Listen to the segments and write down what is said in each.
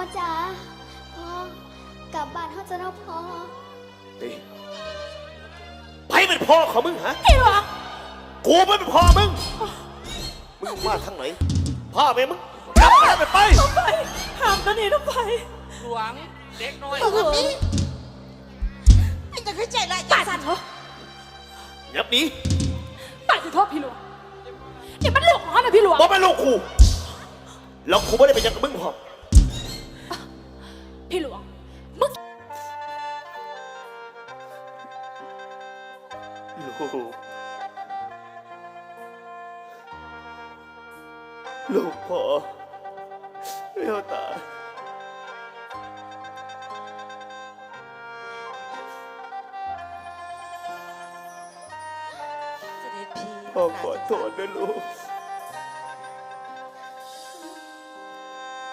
อจ๋าพ่อกลับบ้านเขาจะเนาะพ่อนี่ไปเป็นพ่อของมึงฮะพี่หลวงกูไม่เป็นพ่อมึง มึงมาทางไหน พ่อไปมึงกลับบ้านไปไป ต้องไปห้ามกันนี่ต้องไป หลวงเด็กน้อยหลวงมันจะขึ้นใจไรตายสิเถอะยับหนี้ตายสิเถอะพี่หลวงนี่มันลูกของเขานะพี่หลวง บอกเป็นลูกกูแล้วกูไม่ได้เป็นยังกับมึงพอพี่ พี่พ่อขอโทษนะลูก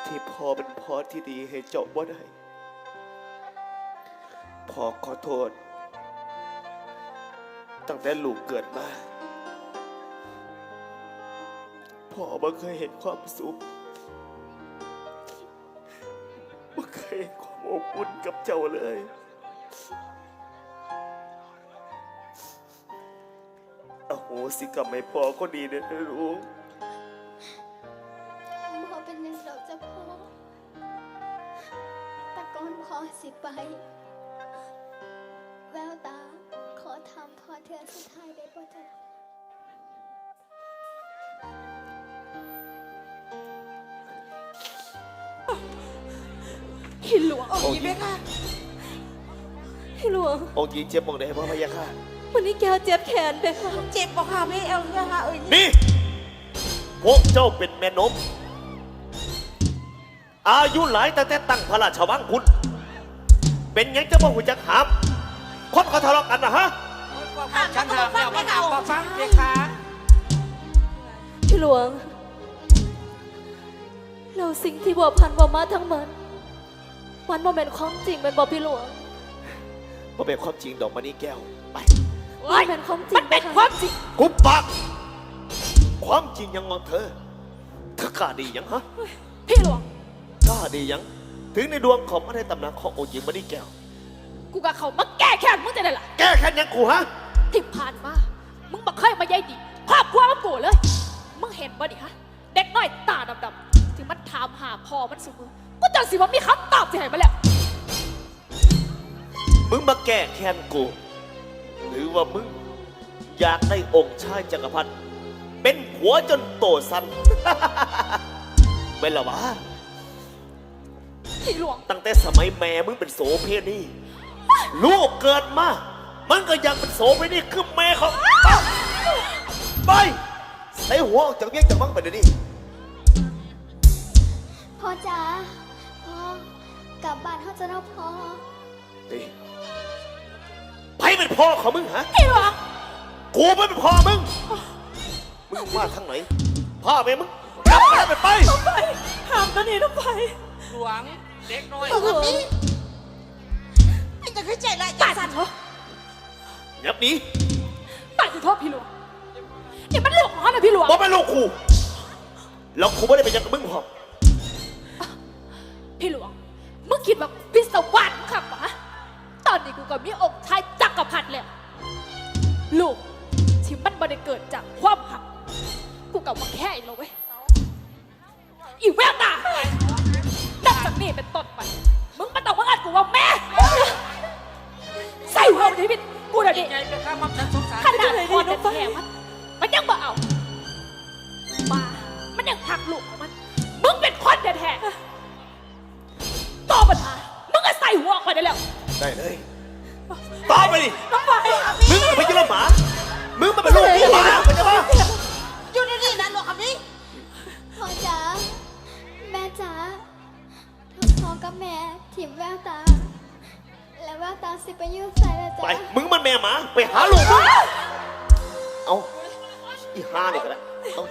ที่พ่อเป็นพ่อที่ดีให้เจ้าบ่ได้พ่อขอโทษ ตั้งแต่ลูกเกิดมา พ่อไม่เคยเห็นความสุขไม่เคยเห็นความอบอุ่นกับเจ้าเลย อโหสิกรรมให้พ่อก็ดีนะลูกพ่อเป็นหนึ่งดอกจ้ะพ่อแต่ก่อนพ่อสิไป แววตา ขอถามพ่อเธอสุดท้ายได้ป่ะจ๊ะพี่หลวงโอ้ยไหมคะพี่หลวง องค์หญิงเจ็บมองได้พ่อพะยะค่ะ วันนี้แกเจ็บแขนไปค่ะเจ็บบอกค่ะไม่เอาเนี่ยค่ะเอ้ยนี่พวกเจ้าเป็นแม่นม อายุหลายแต่แต่ตั้งพระราชวังคุณ เป็นหยังจะมาหุ่จักหามคนเขาทะเลาะกันนะฮะฉันเถอะแล้วมาถามมาฟังเพคะพี่หลวง เราสิ่งที่บัวพันบัวมาทั้งหมดมันบ่เป็นความจริงเป็นบ่พี่หลวง ว่าเป็นความจริงดอกมณีแก้ว ไป มันเป็นความจริงมันเป็นความจริงกุบปากความจริงยังมองเธอเธอกล้าดียังฮะพี่หลวงกล้าดียัง ถึงในดวงของพระในตำหนักขององค์หญิงมณีแก้ว กูกับเขามาแก้แค้นมึงจะได้ล่ะแก้แค้นยังกูฮะที่ผ่านมา มึงบักเคยมาใยดีครอบครัวมันกูเลย มึงเห็นบ่ดิฮะ เด็กน้อยตาดำๆที่มันถามหาพ่อมันสุมือกูจะสิว่ามีคำตอบสิให้มาแล้ว มึงมาแก้แค้นกูห รือว่ามึง อยากได้องค์ชายจักรพรรดิเป็นหัวจนโตสันเป็นละวะพี่หลวง ตั้งแต่สมัยแม่มึงเป็นโสเพณีลูกเกิดมา มันก็ยังเป็นโสเพณีคือแม่ของไปใส่หัวออกจากเวียงจากมังไปเดี๋ยวนี้พ่อจ๋าพ่อกลับบ้านเขาจะเนาะพ่อนี่ไป เป็นพ่อของมึงฮะพี่หลวงกูไม่เป็นพ่อมึง มึงมาทางไหน พ่อแม่มึงกลับบ้านไปไป ต้องไปห้ามกันนี่ต้องไป หลวงเด็กน้อย บอกว่าพี่มันจะขึ้นใจไรตายสิเถอะยับหนี้ตายสิเถอะพี่หลวงนี่มันลูกของเขานะพี่หลวง บอกเป็นลูกกูแล้วกูไม่ได้เป็นยังกับมึงพอพี่หลวงมึงคิดว่าพิศวาสมึงขับวะตอนนี้กูก็มีองค์ชาย ลูกที่มันไม่ได้เกิดจากความหัก กูกลับมาแค่อีกแล้วเว้ยอีแววตานับจากนี้เป็นต้นไป มึงมาต้องมาอัดกูว่าแม่ ใส่หัวมันให้ผิดกูเดี๋ยวนี้ไงเพคะมัมฉันสงสารขนาดพอจะแถมมันมันยังบ่เอามามันยังหักลูกของมัน มึงเป็นคนแท้ๆต่อปัญหามึงก็ใส่หัวออกไปได้แล้ว ได้เลย ตอบไปดิน้องไปมึงไปยืนหมามึงมาเป็นลูกกูหมาไปจะมาอยู่ในนี่นะหลวงคำนี้พ่อจ๋าแม่จ๋าถ้าพ่อกับแม่ถิ่มแววตา แล้วแววตาสิไปอยืดใส่ละจ๊ะไปมึงมันแม่หมาไปหาลูกมึงเอาอีห้านี่ก็ได้เอา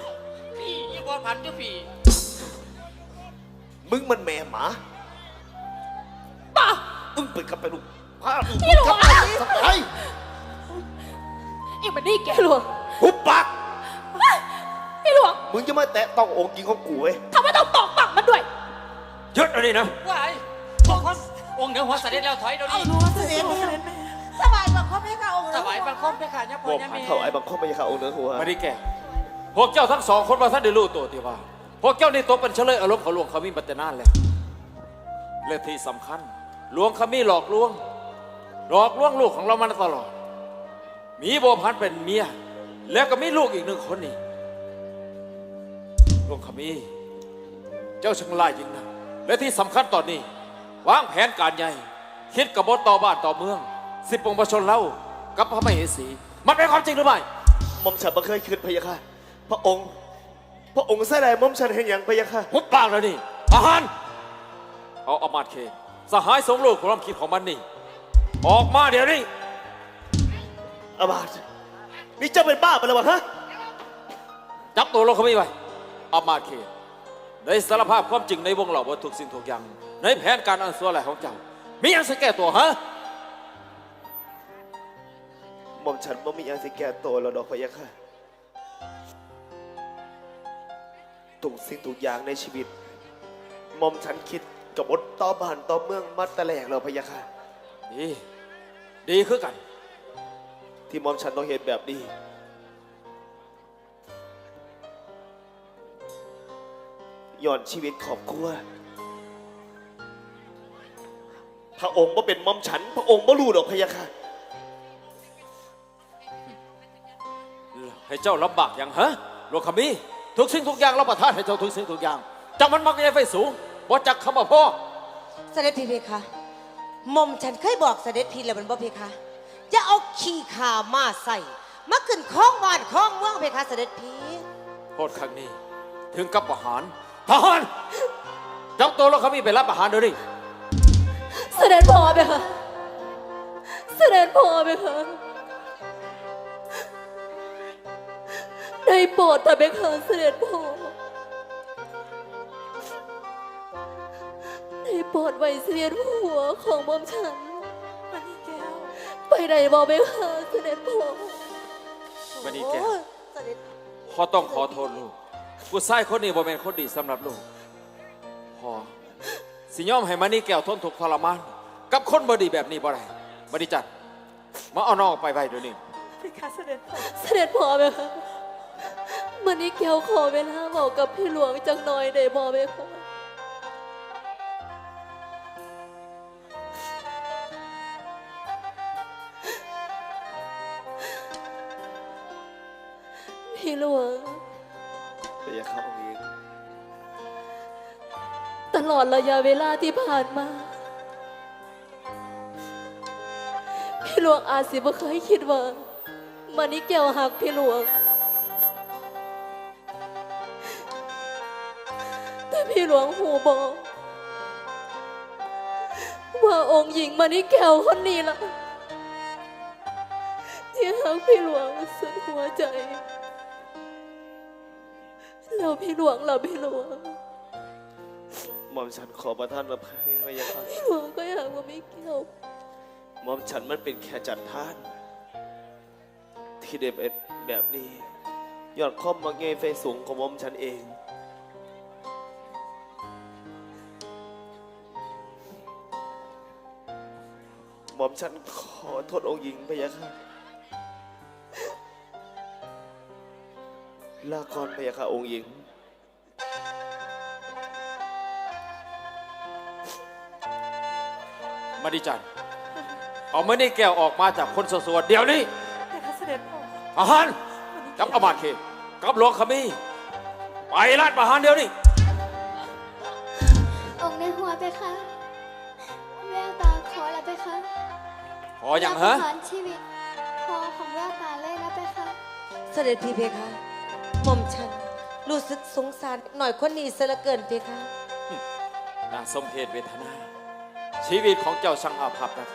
พี่ยี่บอลพันเจ้าพี่มึงมันแม่หมาป่ะมึงไปกับไปลูก พาลูกพี่หลวงกลับไปสักไปอีมันนี่แกหลวงหุบปากพี่หลวงมึงจะมาแตะต้ององค์หญิงของกูเว้ยทำไมต้องตอกปากมันด้วย หยุดเดี๋ยวนี้นะว่าไอ้พวกคนองค์เหนือหัวเสด็จแล้วถอยเดี๋ยวนี้เสด็จแม่สบายบังคับให้ข้าองค์สบายบังคมเพคะเนี่ยพ่อบอกเนี่ยผ่านแม่เท่าไอ้บังคมพระยาค่ะองค์เหนือหัว มาดิแก พวกเจ้าทั้งสองคนมาท่านได้รู้ตัวที่ว่า พวกเจ้านี่ตกเป็นเฉลยอารมณ์ของหลวงขมิ้นปัตตนานแล้ว และที่สำคัญ หลวงขมิ้นหลอกลวง หลอกลวงลูกของเรามาตลอด มีโบวพันเป็นเมีย แล้วก็มีลูกอีกหนึ่งคนนี่หลวงขมิ้นเจ้าช่างไล่ยิงนะและที่สำคัญตอนนี้ วางแผนการใหญ่ คิดกบฏต่อบ้านต่อเมือง สิบปวงประชาชนเล่ากับพระมเหสี มันเป็นความจริงหรือไม่หมอมฉันบ่เคยคืนพระยาค่ะ พระองค์ พระองค์แสดงหมอมฉันเห็นอย่างพระยาค่ะ หุบปากแล้วนี่อาหารเอาอำมาตย์เคนสหายสมรู้ความคิดของมันนี่ ออกมาเดี๋ยวนี้ อาบาดนี่เจ้าเป็นบ้าไปแล้ววะฮะ จับตัวลงเขาไม่ไว้อำมาตย์เคนในสารภาพความจริงในวงเหล่าว่าทุกสิ่งทุกอย่าง ในแผนการอันสัวไหลของเจ้า มีอย่างสแก้ตัวฮะ หม่อมฉันบ่มีอย่างสิแก่ตัวแล้วดอกพระยาค่ะทุกสิ่งทุกอย่างในชีวิตหม่อมฉันคิดกับบทต่อบ้านต่อเมืองมาแต่แรกแล้วพระยาค่ะ ดี ดีคือกัน ที่หม่อมฉันต้องเห็นแบบนี้ย้อนชีวิตครอบครัว พระองค์บ่เป็นหม่อมฉัน พระองค์บ่รู้ดอกพะยะค่ะ ให้เจ้าลำบากอย่างฮะหลวงขมีทุกสิ่งทุกอย่างเราประทานให้เจ้าทุกสิ่งทุกอย่างจำมันมักยังไฟสูงบ่จักคำว่าพ่อ เสด็จพี่เพคะ หม่อมฉันเคยบอกเสด็จพี่แล้วมันบ่เพคะจะเอาขี้ขามาใส่มาขึ้นข้องบ้านข้องเมืองเพคะเสด็จพี่โทษครั้งนี้ ถึงกับประหารทหารจับตัวแล้วเขามีไปรับประหารเดี๋ยวนี้เสด็จพ่อไปค่ะเสด็จพ่อไปค่ะได้โปรดแต่ไปค่ะเสด็จพ่อ ได้โปรดไว้เสด็จหัวของหม่อมฉัน มันนี่แก้ว ไปไหนบอกไปค่ะเสด็จพ่อวันนี้แกโอ้ยเสด็จพ่อต้องขอโทษลูกผู้ชายคนนี้บ่เป็นคนดีสำหรับลูกพ่อสิยอมให้มานี่แก้วทนทุกข์ทรมาน กับคนบดีแบบนี้บ่ได้บ่ดีจัดมาเอาน้องออกไปไว้เดี๋ยวนี้เสด็จพ่อไปค่ะมันนี่แก้วขอเวลาบอกกับพี่หลวงจังหน่อยได้บอกไปค่ะ พี่หลวง พระยะค่ะองค์หญิงตลอดระยะเวลาที่ผ่านมา พี่หลวงอาจสิบ่เคยคิดว่ามันนี่เกี่ยวหักพี่หลวง แต่พี่หลวงหูบอกว่าองค์หญิงมานี่แก้วคนนี้ล่ะที่หักพี่หลวงสุดหัวใจ แล้วพี่หลวงล่ะพี่หลวงหม่อมฉันขอประทานอภัยพระยะค่ะพี่หลวงก็อยากว่าไม่เกี่ยวหม่อมฉันมันเป็นแค่จัดท่าน ที่ได้เป็นแบบนี้ยอดข้อมมาเงยไฟสูงของหม่อมฉันเอง หม่อมฉันขอโทษองค์หญิงพระยะค่ะ ลาก่อนพระยะค่ะองค์หญิง มาดีจัน เอามานี่แก้วออกมาจากคนสวดๆเดี๋ยวนี้อาหารจับอำมาตย์เคนกับหลวงขมีไปลาดประหารเดี๋ยวนี้ องค์ในหัวไปคะแววตาขอแล้วไปคะขออย่างฮะประหารชีวิตพอของแววตาเลยนะไปคะเสด็จพี่เพคะ หม่อมฉัน รู้สึกสงสารหน่อยคนนี้เสียเหลือเกินเพคะ น่าสมเพชเวทนา ชีวิตของเจ้าช่างอาภัพนะ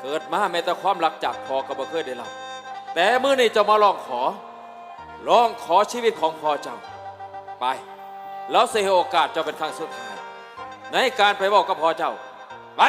เกิดมาแม้แต่ความรักจากพอก็บ่เคยได้รับ แต่เมื่อนี้เจะมาลองขอลองขอชีวิตของพ่อเจ้า ไปแล้วเสียโอกาสเจ้าเป็นครั้งสุดท้าย ในการไปบอกกับพ่อเจ้า ไป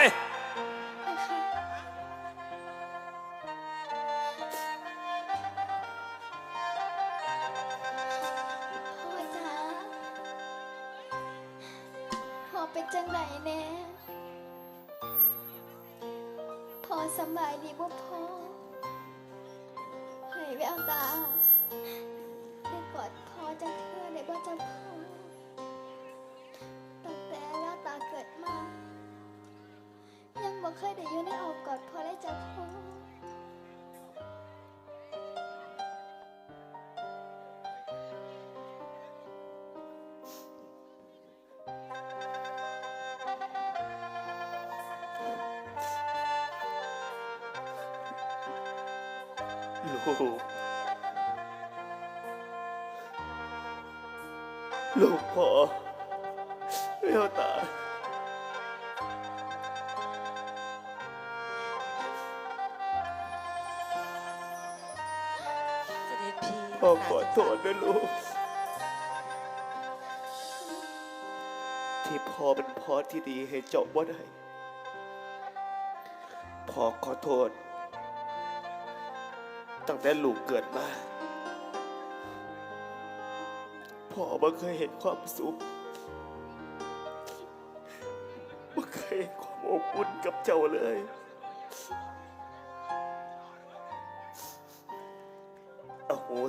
เคยได้อยู่ในอ้อมกอดพอได้จะพอลูกลูกพ่อแววตา ขอโทษนะลูก ที่พ่อเป็นพ่อที่ดีให้เจ้าบ่ได้พ่อขอโทษ ตั้งแต่ลูกเกิดมาพ่อไม่เคยเห็นความสุขไม่เคยเห็นความอบอุ่นกับเจ้าเลย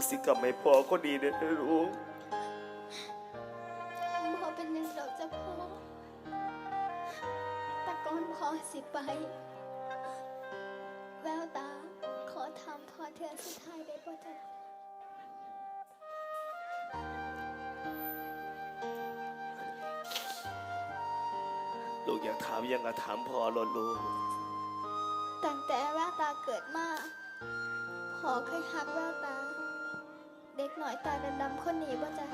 สิกรรมให้พ่อก็ดีนะลูกพอเป็นหนึ่งดอกจะพอแต่ก่อนพอสิไป แววตา ขอถามพอเธอสุดท้ายได้ป่ะจ๊ะลูกอยากถามยังกะถามพ่อหลดลูก ตั้งแต่แววตาเกิดมาพอเคยหักแววตา เด็กหน่อยตาดำๆคนนี้ป่จ๊ะ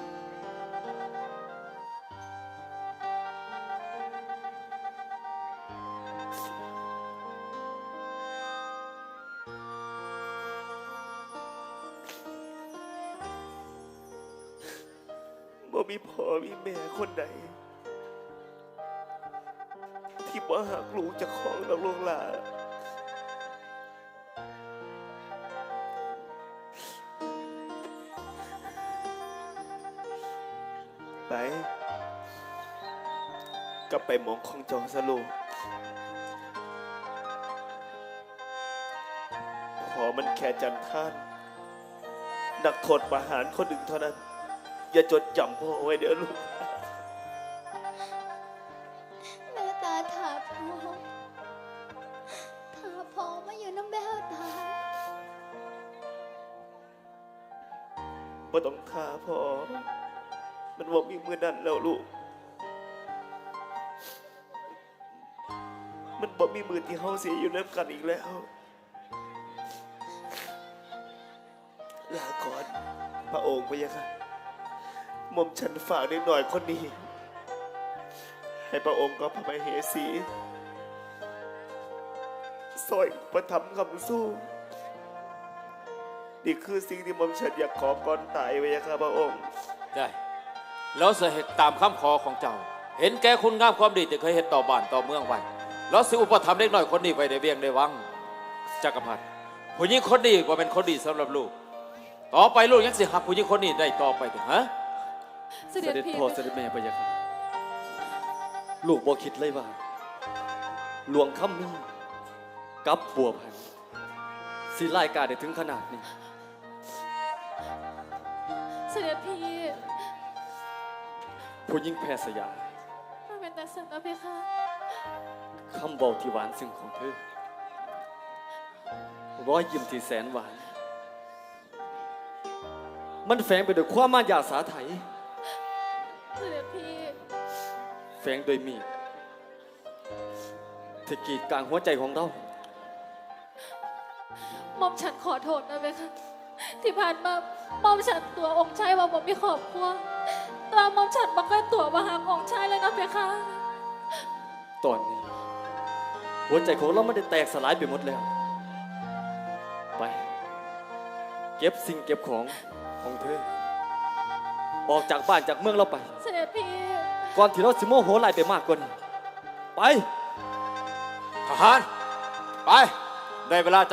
บ่มีพ่อมีแม่คนใดที่บ่หักลูกจะของดอกลูกหลา ไปหมองของเจองสลูกพอมันแค่จันทาน นักโทษประหารคนหนึ่งเท่านั้น อย่าจดจำพ่อไว้เด้อลูกแววตาถาพอถาพอมาอยู่น้ำแววตาบ่ต้องท่าพ่อมันบ่มีมือนั่นแล้วลูก มันบ่มีมือที่เฮาเสียอยู่น้ำกันอีกแล้วลาก่อนพระองค์พะยะค่ะหม่อมฉันฝากนิดหน่อยคนนี้ ให้พระองค์ก็พระมเหสีซอยประทับคำสู้นี่คือสิ่งที่หม่อมฉันอยากขอก่อนตายพะยะค่ะพระองค์ ได้แล้วเสเหตุตามคำขอของเจ้า เห็นแก่คุณงามความดีที่เคยเห็นต่อบ้านต่อเมืองไว้ แล้วสิอุปถัมภ์เล็กน้อยคนนี้ไว้ในเวียงในวังจักรพรรดิผู้หญิงคนนี้ว่าเป็นคนดีสำหรับลูก ต่อไปลูกยังสิหักผู้หญิงคนนี้ได้ต่อไปถึงฮะเสเสด็จด็จพี่พ่อเสด็จแม่พะยะค่ะลูกบ่คิดเลยว่า หลวงคำมีกับบัวพันธุ์สิรายการได้ถึงขนาดนี้ เสด็จพี่ผู้ยิ่งแพทย์สยามมันเป็นแต่สันนะเพคะ คำเบาที่หวานซึ้งของเธอร้อยยิ้มที่แสนหวาน มันแฝงไปด้วยความมารยาสาไถเสด็จพี่แฝงโดวยมีดที่กรีดกลางหัวใจของเรา หมอมฉันขอโทษนะเพคะที่ผ่านมาหมอมฉันตัวองค์ชายว่าผมมีครอบครัวแตว่าหมอมฉันบังเกิดตัวมาหาองค์ชายเลยนะเพคะ ตอนนี้ หัวใจของเราไม่ได้แตกสลายไปหมดแล้ว ไป เก็บสิ่งเก็บของของเธอ ออกจากบ้านจากเมืองเราไป เสด็จพี่ก่อนที่เราสิโมโหหลายไปมากกว่านี้ไป ทหาร ไป ได้เวลาจะ